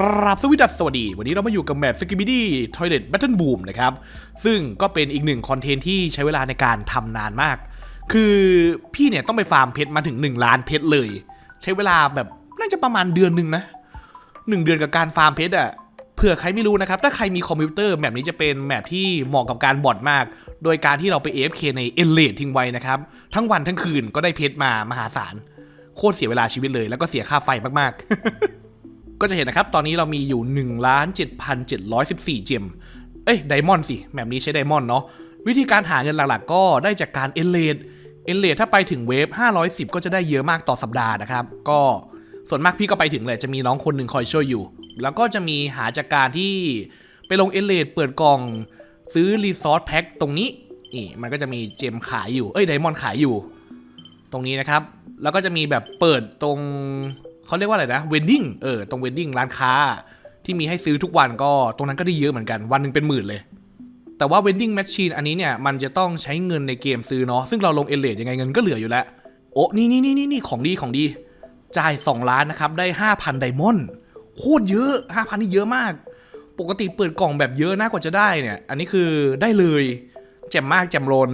กราบสวสดัสสวัสดี วันนี้เรามาอยู่กับแมป s k i b i d y Toilet Battle Boom นะครับ ซึ่งก็เป็นอีกหนึ่งคอนเทนต์ที่ใช้เวลาในการทำนานมาก คือพี่เนี่ยต้องไปฟาร์มเพชรมาถึง 1 ล้านเพชรเลย ใช้เวลาแบบน่าจะประมาณเดือนหนึ่งนะหนึ่งเดือนกับการฟาร์มเพชรอะเผื่อใครไม่รู้นะครับ ถ้าใครมีคอมพิวเตอร์แบบนี้จะเป็นแมปที่เหมาะกับการบอทมาก โดยการที่เราไป AFK ในเอเลดทิ้งไว้นะครับ ทั้งวันทั้งคืนก็ได้เพชรมามหาศาล โคตรเสียเวลาชีวิตเลย แล้วก็เสียค่าไฟมากๆ ก็จะเห็นนะครับ ตอนนี้เรามีอยู่1ล้าน7,714 เจม เอ้ย ไดมอนด์สิ แบบนี้ใช้ไดมอนด์เนาะ วิธีการหาเงินหลักๆ ก็ได้จากการเอเลดเอเลดถ้าไปถึงเวฟ 510 ก็จะได้เยอะมากต่อสัปดาห์นะครับ ก็ส่วนมากพี่ก็ไปถึงเลยจะมีน้องคนหนึ่งคอยช่วยอยู่ แล้วก็จะมีหาจากการที่ไปลงเอเลดเปิดกล่องซื้อรีซอสแพ็คตรงนี้นี่มันก็จะมีเจมขายอยู่ เอ้ยไดมอนด์ขายอยู่ ตรงนี้นะครับ แล้วก็จะมีแบบเปิดตรง เขาเรียกว่าอะไรนะเวนดิ้งเออตรงเวนดิ้งร้านค้า ที่มีให้ซื้อทุกวันก็ตรงนั้นก็ได้เยอะเหมือนกันวันหนึ่งเป็นหมื่นเลย แต่ว่า vending machine อันนี้เนี่ยมันจะต้องใช้เงินในเกมซื้อเนาะซึ่งเราลงเอเลดยังไงเงินก็เหลืออยู่แล้ว โอ้นี่นี่นี่นี่นี่ของดีของดี จ่าย 2 ล้านนะครับได้5,000ไดมอนด์โคตรเยอะ5,000นี่เยอะมาก ปกติเปิดกล่องแบบเยอะนะกว่าจะได้เนี่ย อันนี้คือได้เลยแจ่มมากแจ่มโรน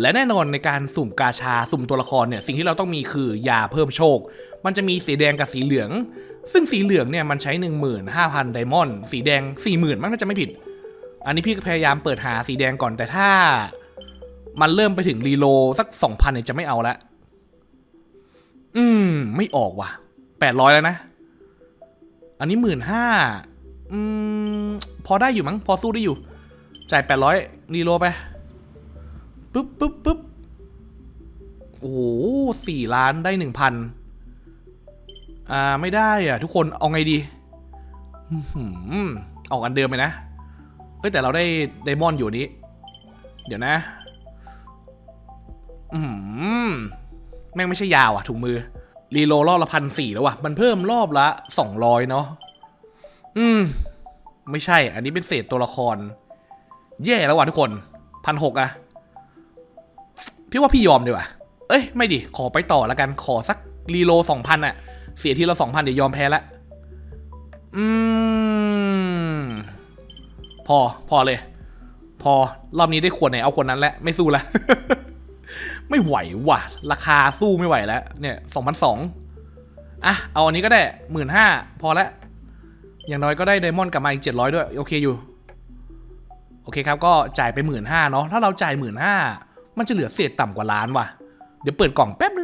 และแน่นอนในการสุ่มกาชาสุ่มตัวละครเนี่ยสิ่งที่เราต้องมีคือยาเพิ่มโชค มันจะมีสีแดงกับสีเหลือง ซึ่งสีเหลืองเนี่ยมันใช้ 15,000 ไดมอนด์ สีแดง 40,000มั้งนก็จะไม่ผิด อันนี้พี่พยายามเปิดหาสีแดงก่อน แต่ถ้า มันเริ่มไปถึงรีโลสัก 2,000เนี่ยจะไม่เอาละ อืม ไม่ออกว่ะ 800 แล้วนะ อันนี้ 15,000อืม พอได้อยู่มั้ง พอสู้ได้อยู่ จ่าย 800 รีโลไป ปึ๊บปึ๊บปึ๊บโอ้โหสี่ล้านได้หนึ่งพัน อ่าไม่ได้อะทุกคนเอาไงดีอื้อหือออกอันเดิมไปนะเฮ้ยแต่เราได้ไดมอนด์อยู่นี้ เดี๋ยวนะอืมแม่งไม่ใช่ยาวอะถุงมือ รีโลรอบละพันสี่แล้วว่ะ มันเพิ่มรอบละสองร้อยเนาะอืม ไม่ใช่ อันนี้เป็นเศษตัวละคร แย่แล้วว่ะทุกคนพันหกอะพี่ว่าพี่ยอมดีกว่าเอ้ย ไม่ดิ ขอไปต่อแล้วกันขอสักรีโลสองพันอะ เสียทีละสองพันเดี๋ยวยอมแพ้ละ อืม พอ พอเลย พอ รอบนี้ได้ขวดไหนเอาคนนั้นแหละ ไม่สู้ละ ไม่ไหวว่ะ ราคาสู้ไม่ไหวแล้ว เนี่ยสองพันสองอะ เอาอันนี้ก็ได้หมื่นห้าพอละอย่างน้อยก็ได้ไดมอนด์กลับมาอีกเจ็ดร้อยด้วย โอเคอยู่ โอเคครับ ก็จ่ายไปหมื่นห้าเนาะ ถ้าเราจ่ายหมื่นห้า มันจะเหลือเศษต่ำกว่าล้านว่ะ เดี๋ยวเปิดกล่องแป๊บนึง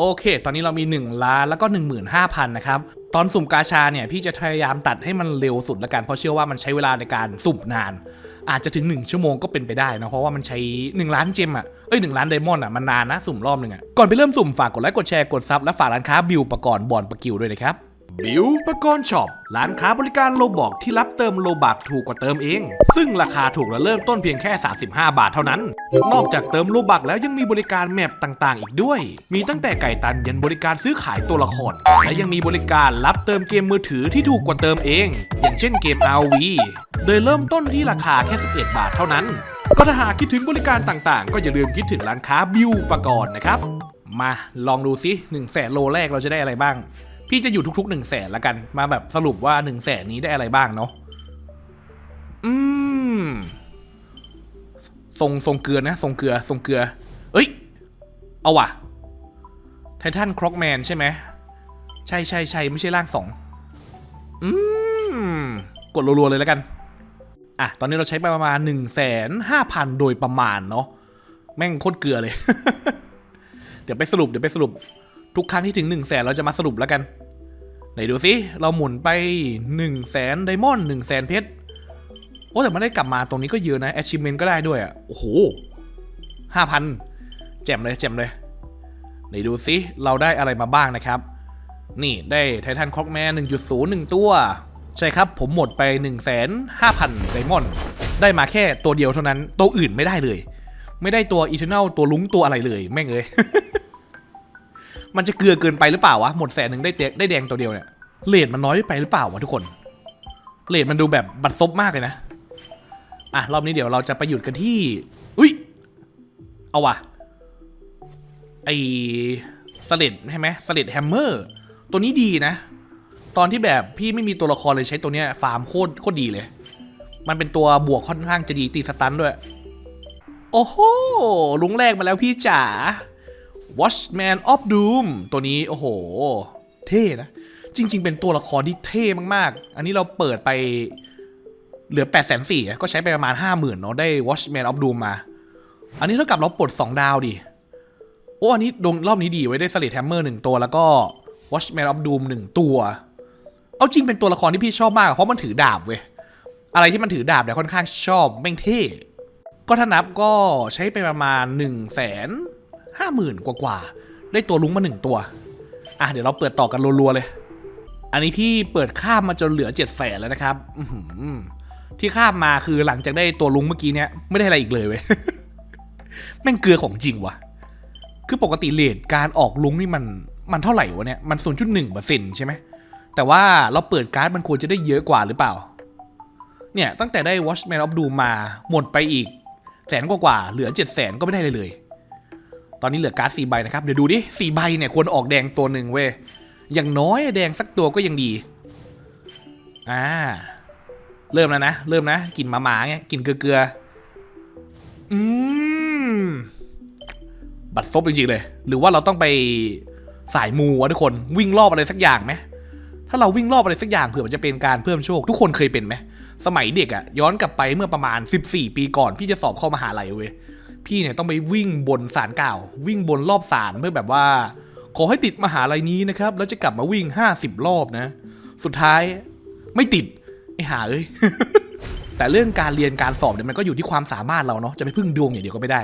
โอเค ตอนนี้เรามี 1 ล้านแล้วก็ 15,000 นะครับ ตอนสุ่มกาชาเนี่ย พี่จะพยายามตัดให้มันเร็วสุดละกัน เพราะเชื่อว่ามันใช้เวลาในการสุ่มนาน อาจจะถึง 1 ชั่วโมงก็เป็นไปได้นะ เพราะว่ามันใช้ 1 ล้านเจมอะ เอ้ย 1 ล้านไดมอนด์อะ มันนานนะ สุ่มรอบหนึ่งอะ ก่อนไปเริ่มสุ่มฝากกดไลค์ กดแชร์ กดซับ และฝากร้านค้าบิวประกรณ์บอนประกิวด้วยนะครับ บิวปรกรณ์ช็อปร้านค้าบริการโลบอกที่รับเติมโลบักถูกกว่าเติมเอง ซึ่งราคาถูกและเริ่มต้นเพียงแค่ 35 บาทเท่านั้น นอกจากเติมโลบักแล้วยังมีบริการแมปต่างๆ อีกด้วย มีตั้งแต่ไก่ตันยันบริการซื้อขายตัวละคร และยังมีบริการรับเติมเกมมือถือที่ถูกกว่าเติมเอง อย่างเช่นเกม RV โดยเริ่มต้นที่ราคาแค่ 11 บาทเท่านั้น ก็ถ้าหากคิดถึงบริการต่างๆ ก็อย่าลืมคิดถึงร้านค้าบิวปรกรณ์นะครับ มาลองดูซิ1แสนโลแรกเราจะได้อะไรบ้าง พี่จะอยู่ทุกๆหนึ่งแสนละกัน มาแบบสรุปว่าหนึ่งแสนนี้ได้อะไรบ้างเนาะอืมทรงทรงเกลือนะทรงเกลือทรงเกลือ เอ้ย เอาว่ะไททันคร็อกแมนใช่ไหมใช่ใช่ใช่ไม่ใช่ร่างสองอืมกดรัวๆเลยแล้วกันอะตอนนี้เราใช้ไปประมาณ1นึ่งแสนห้าพันโดยประมาณเนาะแม่งโคตรเกลือเลย เดี๋ยวไปสรุปเดี๋ยวไปสรุป ทุกครั้งที่ถึง1นึ่งแสนเราจะมาสรุปแล้วกัน ไหนดูสิเราหมุนไป1นึ่งแสนไดมอนด์หนึ่งแสนเพชรโอ้แต่มันได้กลับมาตรงนี้ก็เยอะนะ achievement ก็ได้ด้วยอะโอ้โหห้าพันแจ่มเลยแจ่มเลยไหนดูสิเราได้อะไรมาบ้างนะครับ นี่ได้ไททันคล็อกแมน1.0 1 ตัว ใช่ครับผมหมดไป 1 5 0 0 0ไดมอนด์ได้มาแค่ตัวเดียวเท่านั้น ตัวอื่นไม่ได้เลย ไม่ได้ตัวอีเทอร์เนลตัวลุงตัวอะไรเลย แม่งเอ้ย มันจะเกลือเกินไปหรือเปล่าวะ หมดแสนหนึ่งได้เตได้แดงตัวเดียวเนี่ยเลทมันน้อยไปหรือเปล่าวะทุกคนเลทมันดูแบบบัดซบมากเลยนะ อะ รอบนี้เดี๋ยวเราจะไปหยุดกันที่ อุ้ย เอาวะไอสเลดใช่ไหมสเลดแฮมเมอร์ ตัวนี้ดีนะ ตอนที่แบบพี่ไม่มีตัวละครเลยใช้ตัวเนี้ยฟาร์มโคตรโคตรดีเลย มันเป็นตัวบวกค่อนข้างจะดีตีสตันด้วย โอ้โหลุงแรกมาแล้วพี่จ๋า Watchman of Doom ตัวนี้ โอ้โห เท่นะ จริง ๆ เป็นตัวละครที่เท่มากๆ อันนี้เราเปิดไปเหลือ8 4 0 0 0ก็ใช้ไปประมาณ 50,000เนาะได้ Watchman of Doom มา อันนี้เท่ากับเราปลด2 ดาวดิ โอ้ อันนี้ดงรอบนี้ดีไว้ได้สลิดแฮมเมอร์หนึ่งตัวแล้วก็ Watchman of Doom หนึ่งตัว เอาจริงเป็นตัวละครที่พี่ชอบมากเพราะมันถือดาบเว้ย อะไรที่มันถือดาบเนี่ยค่อนข้างชอบแม่งเท่ ก็ถ้านับก็ใช้ไปประมาณ1นึ่งแสน ห้าหมื่นกว่าได้ตัวลุงมาหนึ่งตัว อะเดี๋ยวเราเปิดต่อกันรัวๆเลย อันนี้พี่เปิดข้ามมาจนเหลือเจ็ดแสนแล้วนะครับอืที่ข้ามมาคือหลังจากได้ตัวลุงเมื่อกี้เนี้ยไม่ได้อะไรอีกเลยเว้ยแม่งเกลือของจริงวะคือปกติเลทการออกลุงนี่มันมันเท่าไหร่วะเนี่ยมัน0.1%ใช่ไหมแต่ว่าเราเปิดการ์ดมันควรจะได้เยอะกว่าหรือเปล่า เนี่ยตั้งแต่ได้ Watchman of Doom มาหมดไปอีกแสนกว่าๆเหลือ7 0 0แสนก็ไม่ได้เลยเลย ตอนนี้เหลือการ์ดสี่ใบนะครับ เดี๋ยวดูดิสี่ใบเนี่ยควรออกแดงตัวหนึ่งเว้ย อย่างน้อยแดงสักตัวก็ยังดี อ่า เริ่มแล้วนะ เริ่มนะกลิ่นหมาๆเงี้ยกลิ่นเกลือๆอืม บัตรซบจริงๆเลย หรือว่าเราต้องไปสายมูวะทุกคน วิ่งรอบอะไรสักอย่างไหมถ้าเราวิ่งรอบอะไรสักอย่างเผื่อมันจะเป็นการเพิ่มโชค ทุกคนเคยเป็นไหมสมัยเด็กอะย้อนกลับไปเมื่อประมาณ 14 ปีก่อนพี่จะสอบเข้ามหาลัยเว้ย พี่เนี่ยต้องไปวิ่งบนศาลเก่า วิ่งบนรอบศาลเพื่อแบบว่า ขอให้ติดมหาลัยนี้นะครับ แล้วจะกลับมาวิ่ง 50 รอบนะ สุดท้ายไม่ติดไอ้หาเอ้ยแต่เรื่องการเรียนการสอบเนี่ยมันก็อยู่ที่ความสามารถเราเนาะจะไปพึ่งดวงอย่างเดียวก็ไม่ได้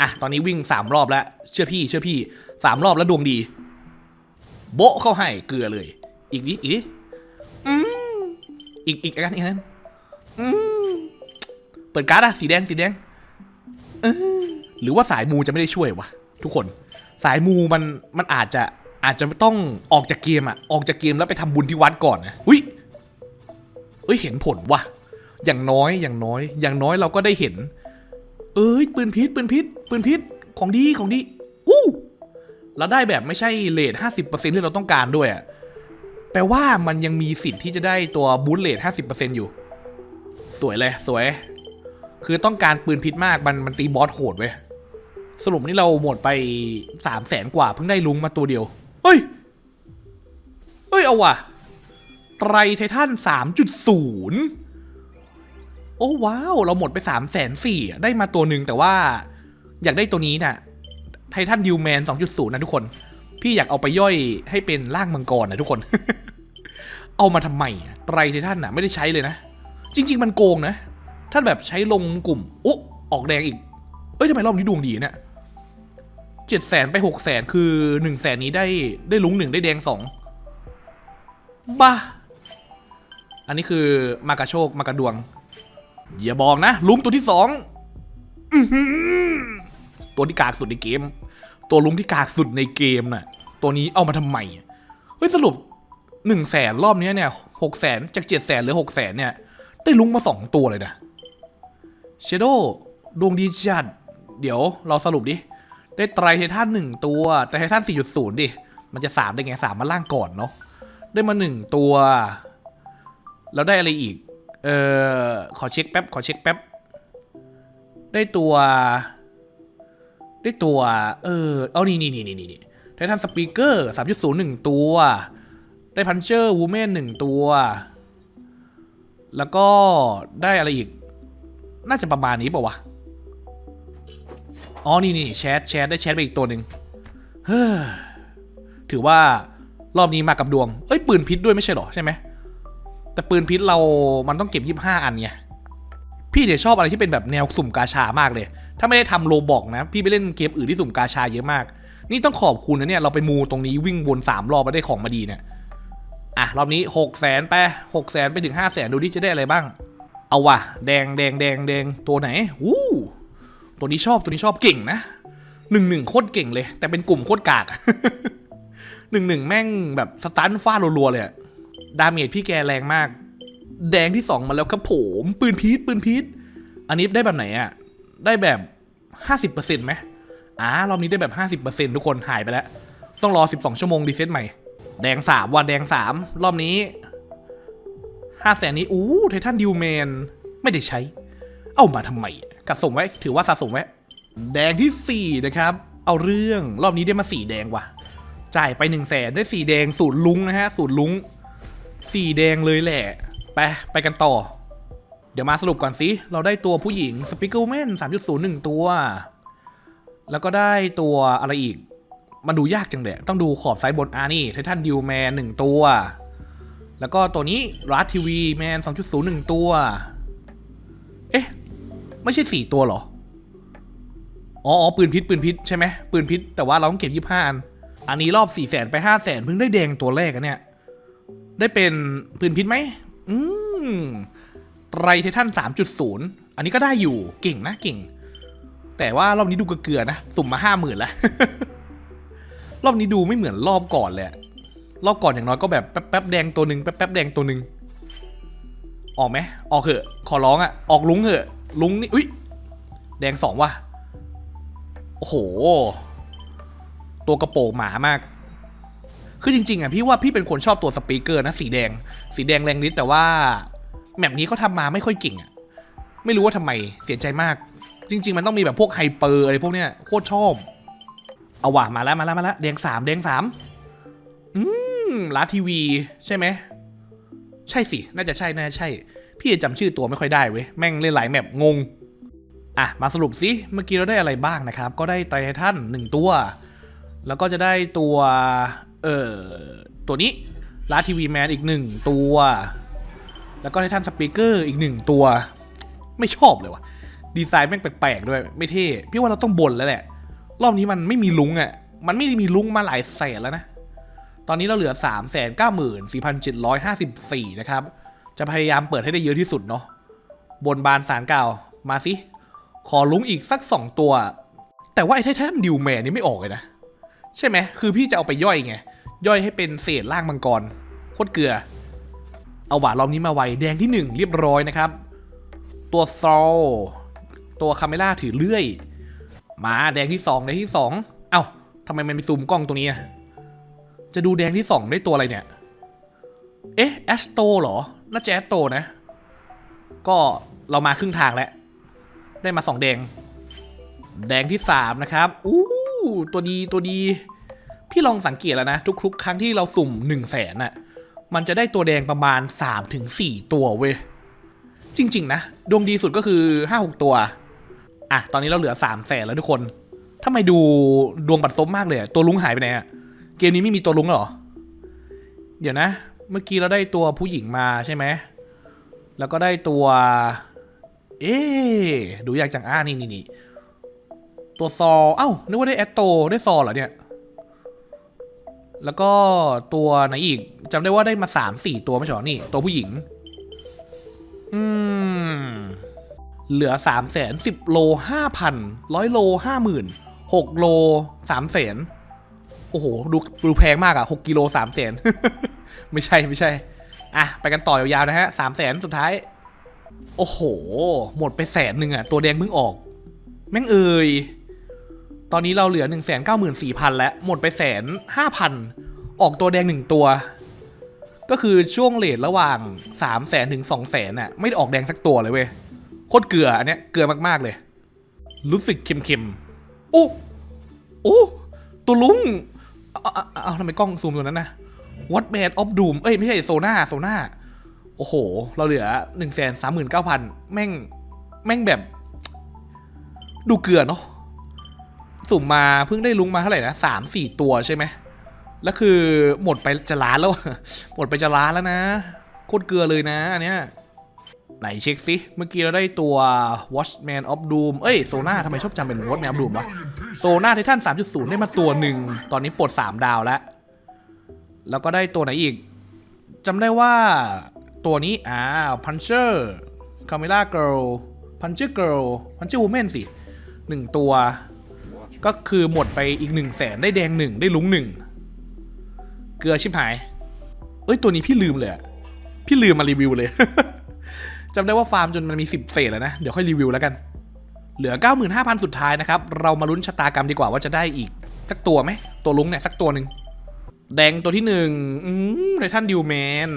อะตอนนี้วิ่งสามรอบแล้ว เชื่อพี่ เชื่อพี่สามรอบแล้วดวงดี โบะเข้าให้เกลือเลย อีกนิดอีกนิดอืมอีกอีกอันอีกอันนั้นอืมเปิดการ์ดอะสีแดงสีแดง หรือว่าสายมูจะไม่ได้ช่วยวะทุกคน สายมูมันมันอาจจะอาจจะต้องออกจากเกมอะออกจากเกมแล้วไปทำบุญที่วัดก่อนนะอุ้ยเอ้ยเห็นผลวะอย่างน้อยอย่างน้อย อย่างน้อยเราก็ได้เห็น เอ้ยปืนพิษปืนพิษปืนพิษของดีของดีอู้เราได้แบบไม่ใช่เลทห้าสิบเปอร์เซ็นที่เราต้องการด้วยอะแปลว่ามันยังมีสิทธิ์ที่จะได้ตัวบูทเลทห้าสิบเปอร์เซ็นอยู่ สวยเลยสวย คือต้องการปืนพิษมากมันมันตีบอสโหดเว้ยสรุปนี่เราหมดไปสามแสนกว่าเพิ่งได้ลุงมาตัวเดียว เฮ้ย เฮ้ย เอาว่ะ ไตรไททันสามจุดศูนย์โอ้ว้าว เราหมดไป3ามแสนสี่ได้มาตัวหนึ่งแต่ว่า อยากได้ตัวนี้น่ะ ไททันดิวแมน2.0นย์นะทุกคน พี่อยากเอาไปย่อยให้เป็นร่างมังกรนะทุกคน เอามาทำไมไตรไททันน่ะ ไม่ได้ใช้เลยนะ จริง ๆ มันโกงนะ ถ้าแบบใช้ลงกลุ่มโอ้ออกแดงอีก เอ้ยทำไมรอบนี้ดวงดีเนี่ยเจ็ดแสนไปหกแสนคือหนึ่งแสนนี้ได้ได้ลุงหนึ่งได้แดงสองบ้า อันนี้คือมากระโชคมากระดวง อย่าบอกนะ ลุงตัวที่สองตัวที่กากสุดในเกม ตัวลุงที่กากสุดในเกมน่ะ ตัวนี้เอามาทำไมเฮ้ยสรุปหนึ่งแสนรอบนี้เนี่ยหกแสนจากเจ็ดแสนเหลือหกแสนเนี่ย ได้ลุงมาสองตัวเลยนะ เชโดดวงดีจัด เดี๋ยวเราสรุปดิ ได้ไตรไททันหนึ่งตัว แต่ไททันสี่จุดศูนย์ดิ มันจะสามได้ไงสามมาล่างก่อนเนาะ ได้มาหนึ่งตัว แล้วได้อะไรอีก เออขอเช็คแป๊บ ขอเช็คแป๊บ ได้ตัว ได้ตัว เออ เอานี่นี่นี่นี่นี่ไททันสปีกเกอร์สามจุดศูนย์หนึ่งตัว ได้พันเชอร์วูแมนหนึ่งตัว แล้วก็ได้อะไรอีก น่าจะประมาณนี้ป่าวะ อ๋อ นี่นี่แชทแชทได้แชทไปอีกตัวหนึ่งเฮ้อถือว่ารอบนี้มากับดวง เอ้ย ปืนพิษด้วยไม่ใช่หรอ ใช่ไหม แต่ปืนพิษเรามันต้องเก็บยี่ห้าอันไง พี่เนี่ยชอบอะไรที่เป็นแบบแนวสุ่มกาชามากเลย ถ้าไม่ได้ทำโลบอกนะ พี่ไปเล่นเกมอื่นที่สุ่มกาชาเยอะมาก นี่ต้องขอบคุณนะเนี่ย เราไปมูตรงนี้วิ่งวนสามรอบมาได้ของมาดีเนี่ย อะ รอบนี้หกแสนไปหกแสนไปถึงห้าแสนดูดิจะได้อะไรบ้าง เอาว่ะ แดงแดงแดงแดงตัวไหนวู้ตัวนี้ชอบตัวนี้ชอบเก่งนะหนึ่งหนึ่งโคตรเก่งเลย แต่เป็นกลุ่มโคตรกากหนึ่งหนึ่งแม่งแบบสตันฟาดรัวๆเลยดาเมจพี่แกแรงมาก แดงที่สองมาแล้วครับผมปืนพีทปืนพีทอันนี้ได้แบบไหนอะได้แบบห้าสิบเปอร์เซ็นต์ไหมอ่ารอบนี้ได้แบบห้าสิบเปอร์เซ็นต์ทุกคนหายไปแล้ว ต้องรอสิบสองชั่วโมงรีเซ็ตใหม่ แดงสามว่าแดงสามรอบนี้ ห้าแสนนี้อู้ไททันดิวแมน ไม่ได้ใช้ เอามาทำไมกะสมไว้ ถือว่าสะสมไว้ แดงที่สี่นะครับ เอาเรื่องรอบนี้ได้มาสีแดงว่ะ จ่ายไปหนึ่งแสนได้สีแดงสูตรลุงนะฮะ สูตรลุงสีแดงเลยแหละ ไป ไปกันต่อ เดี๋ยวมาสรุปก่อนสิ เราได้ตัวผู้หญิงสปิเกิลแมน3.0หนึ่งตัว แล้วก็ได้ตัวอะไรอีก มันดูยากจังเลยต้องดูขอบซ้ายบนอ่านี่ไททันดิวแมนหนึ่งตัว แล้วก็ตัวนี้รัสทีวีแมน 2.0หนึ่งตัว เอ๊ะ ไม่ใช่สี่ตัวหรอ อ๋ออปืนพิษ ปืนพิษใช่ไหมปืนพิษ แต่ว่าเราต้องเก็บยี่ห้าอัน อันนี้รอบสี่แสนไปห้าแสนเพิ่งได้แดงตัวแรกอะเนี่ย ได้เป็นปืนพิษไหม อืมไรไททันสามจุดศูนย์อันนี้ก็ได้อยู่ เก่งนะเก่ง แต่ว่ารอบนี้ดูเกลือนะ สุ่มมาห้าหมื่นแล้ว รอบนี้ดูไม่เหมือนรอบก่อนเลย รอบก่อนอย่างน้อยก็แบบแป๊บๆแดงตัวหนึ่งแป๊บๆแดงตัวหนึ่งออกไหมออกเหอะ ขอร้องอะออกลุงเหอะลุงนี่อุ้ยแดงสองว่ะโอ้โห ตัวกระโปรงหมามาก คือจริงๆอะพี่ว่าพี่เป็นคนชอบตัวสปีกเกอร์นะสีแดง สีแดงแรงฤทธิ์แต่ว่าแมปนี้เขาทำมาไม่ค่อยเก่งอะไม่รู้ว่าทำไมเสียใจมาก จริง ๆ มันต้องมีแบบพวกไฮเปอร์อะไรพวกเนี้ยโคตรชอบ เอาว่ะมาแล้วมาแล้วมาแล้วแดงสามแดงสามอืม ลาทีวีใช่ไหม ใช่สิ น่าจะใช่ น่าจะใช่ พี่จำชื่อตัวไม่ค่อยได้เว้ย แม่งเล่นหลายแมปงง อะ มาสรุปสิ เมื่อกี้เราได้อะไรบ้างนะครับ ก็ได้ไททันหนึ่งตัว แล้วก็จะได้ตัว เอ่อ ตัวนี้ลาทีวีแมนอีกหนึ่งตัว แล้วก็ไททันสปีกเกอร์อีกหนึ่งตัว ไม่ชอบเลยว่ะ ดีไซน์แม่งแปลกๆด้วย ไม่เท่ พี่ว่าเราต้องบ่นแล้วแหละ รอบนี้มันไม่มีลุงอะ่ะ มันไม่ได้มีลุงมาหลายแสนแล้วนะ ตอนนี้เราเหลือ 3 9 4 7 5 4 นะครับ จะพยายามเปิดให้ได้เยอะที่สุดเนาะ บนบานสารเก่า มาสิ ขอลุงอีกสัก 2 ตัว แต่ว่าไอ้ไททันดิวแมนนี่ไม่ออกเลยนะ ใช่ไหม คือพี่จะเอาไปย่อยไง ย่อยให้เป็นเศษล่างมังกร โคตรเกลือ เอาหวานรอบนี้มาไว แดงที่ 1 เรียบร้อยนะครับ ตัวซอลตัวคาเมล่าถือเลื่อย มาแดงที่ 2 แดงที่ 2 เอ้าทำไมมันไปซูมกล้องตรงนี้อะ จะดูแดงที่2ได้ตัวอะไรเนี่ย เอ๊ะแอสโตเหรอ น่าจะแอสโตนะ ก็เรามาครึ่งทางแล้ว ได้มา2แดง แดงที่3นะครับ อู้ตัวดีตัวดี พี่ลองสังเกตแล้วนะ ทุกๆ ครั้งที่เราสุ่ม1 0 0 0 0แสนน่ะ มันจะได้ตัวแดงประมาณ3-4ตัวเว้ย จริง ๆ นะ ดวงดีสุดก็คือ5-6ตัว อะ ตอนนี้เราเหลือ3 0 0แสนแล้วทุกคนทำไมดูดวงบัดซบมากเลยอะตัวลุงหายไปไหนอะ เกมนี้ไม่มีตัวลุงหรอ เดี๋ยวนะ เมื่อกี้เราได้ตัวผู้หญิงมาใช่ไหม แล้วก็ได้ตัว เอ๊ดูอยากจังอ่านี่นี่นี่ตัวซอ เอ้า นึกว่าได้แอตโต ได้ซอเหรอเนี่ย แล้วก็ตัวไหนอีกจำได้ว่าได้มาสามสี่ตัวไม่ใช่เหรอนี่ ตัวผู้หญิง อืม เหลือสามแสนสิบโลห้าพันร้อยโลห้าหมื่นหกโลสามแสน โอ้โห ดูดูแพงมากอะหกกิโลสามแสนไม่ใช่ไม่ใช่ อะ ไปกันต่อยาวๆนะฮะสามแสนสุดท้าย โอ้โห หมดไปแสนหนึ่งอะตัวแดงเพิ่งออก แม่งเอ่ยตอนนี้เราเหลือหนึ่งแสนเก้าหมื่นสี่พันแล้ว หมดไปแสนห้าพันออกตัวแดงหนึ่งตัว ก็คือช่วงเลทระหว่างสามแสนถึงสองแสนน่ะ ไม่ได้ออกแดงสักตัวเลยเว้ยโคตรเกลืออันเนี้ยเกลือมากๆเลย รู้สึกเค็มๆโอ้โอ้ตัวลุง เอาเอาเอาทำไมกล้องซูมตัวนั้นนะ What Band of Doom เอ้ย ไม่ใช่โซน่าโซน่าโอ้โห เราเหลือหนึ่งแสนสามหมื่นเก้าพันแม่ง แม่งแบบ ดูเกลือเนาะสุ่มมาเพิ่งได้ลุงมาเท่าไหร่นะสามสี่ตัวใช่ไหมแล้วคือหมดไปจะล้านแล้ว หมดไปจะล้านแล้วนะ โคตรเกลือเลยนะอันเนี้ย ไหนเช็คสิเมื่อกี้เราได้ตัว Watchman of Doom เอ้ยโซน่าทำไมชอบจำเป็น Watchman of Doom วะโซน่าไททัน3.0 ได้มาตัวหนึ่ง ตอนนี้ปลด 3 ดาวแล้ว แล้วก็ได้ตัวไหนอีกจำได้ว่าตัวนี้อ้า Puncher Camera Girl Puncher Girl Puncher Woman สิหนึ่งตัว ก็คือหมดไปอีก1 0 0 0 0แสนได้แดงหนึ่งได้ลุงหนึ่งเกลือชิบหาย เอ้ยตัวนี้พี่ลืมเลยพี่ลืมมารีวิวเลย จำได้ว่าฟาร์มจนมันมี 10 เศษแล้วนะ เดี๋ยวค่อยรีวิวแล้วกัน เหลือ 95,000 สุดท้ายนะครับ เรามาลุ้นชะตากรรมดีกว่าว่าจะได้อีก สักตัวไหม ตัวลุงเนี่ย สักตัวหนึ่ง แดงตัวที่หนึ่งอืมไททันดิวแมน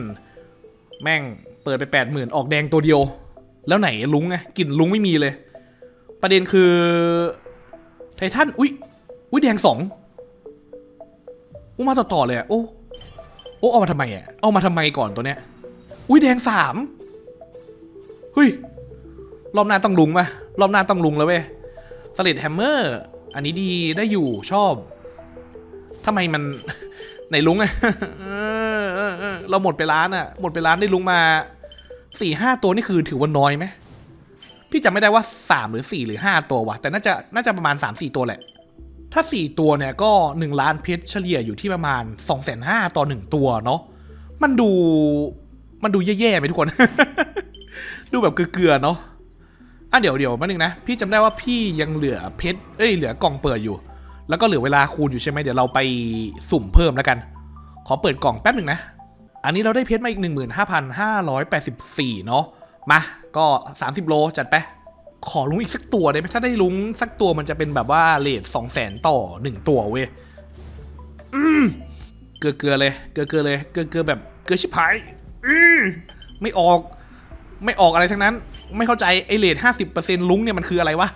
แม่งเปิดไปแปดหมื่นออกแดงตัวเดียว แล้วไหนลุงไงกลิ่นลุงไม่มีเลย ประเด็นคือไททันอุ้ยอุ้ยแดงสองอุ้มาต่อต่อเลยอะโอ้โอ้เอามาทำไมอะเอามาทำไมก่อนตัวเนี้ยอุ้ยแดงสาม เฮ้ย รอบหน้าต้องลุงปะรอบหน้าต้องลุงแล้วเว้ยสลิดแฮมเมอร์ อันนี้ดีได้อยู่ชอบทำไมมัน ไหนลุงอะเออเออเออเราหมดไปร้านอะหมดไปร้านได้ลุงมาสี่ห้าตัวนี่คือถือว่าน้อยไหมพี่จำไม่ได้ว่าสามหรือสี่หรือห้าตัววะแต่น่าจะน่าจะประมาณสามสี่ตัวแหละ ถ้าสี่ตัวเนี่ยก็หนึ่งล้านเพชรเฉลี่ยอยู่ที่ประมาณสองแสนห้าต่อหนึ่งตัวเนาะมันดูมันดูแย่ๆไปทุกคน ดูแบบเกลือๆเนาะอะเดี๋ยวเดี๋ยวมาหนึ่งนะ พี่จำได้ว่าพี่ยังเหลือเพชรเอ้ยเหลือกล่องเปิดอยู่ แล้วก็เหลือเวลาคูณอยู่ใช่ไหมเดี๋ยวเราไปสุ่มเพิ่มแล้วกัน ขอเปิดกล่องแป๊บหนึ่งนะ อันนี้เราได้เพชรมาอีก 15,584 เนาะมาก็ 30 โลจัดไปขอลุงอีกสักตัวได้ไหมถ้าได้ลุงสักตัวมันจะเป็นแบบว่าเลท2 0 0 0 0 0ต่อ1ตัวเว้ยอืมเกลือเกลือๆเลย เกลือเกลือๆเลย เกลือเกลือๆแบบเกลือชิบหายอืมไม่ออก ไม่ออกอะไรทั้งนั้น ไม่เข้าใจไอเลทห้าสิบเปอร์เซ็นต์ลุงเนี่ยมันคืออะไรวะ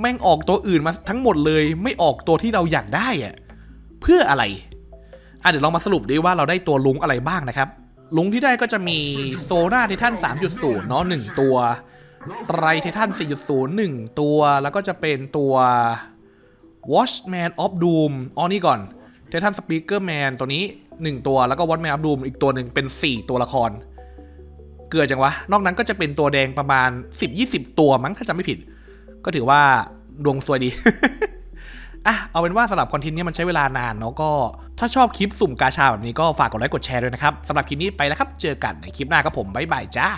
แม่งออกตัวอื่นมาทั้งหมดเลย ไม่ออกตัวที่เราอยากได้อะเพื่ออะไร อะเดี๋ยวเรามาสรุปดีว่าเราได้ตัวลุงอะไรบ้างนะครับ ลุงที่ได้ก็จะมีโซนาไททัน3.0 เนาะ1ตัว ไตรไททัน4.0 1 ตัว แล้วก็จะเป็นตัว Watchman of Doom อ๋อนี่ก่อนไททันสปีกเกอร์แมนตัวนี้ 1 ตัว แล้วก็ Watchman of Doom อีกตัวหนึ่งเป็น 4 ตัวละคร เกลือจังวะ นอกนั้นก็จะเป็นตัวแดงประมาณ 10-20 ตัวมั้งถ้าจำไม่ผิด ก็ถือว่าดวงซวยดีอะเอาเป็นว่าสำหรับคอนเทนต์นี้มันใช้เวลานานเนาะก็ถ้าชอบคลิปสุ่มกาชาแบบนี้ก็ฝากกดไลค์กดแชร์ด้วยนะครับสำหรับคลิปนี้ไปแล้วครับ เจอกันในคลิปหน้าครับผมบ๊ายบายจ้า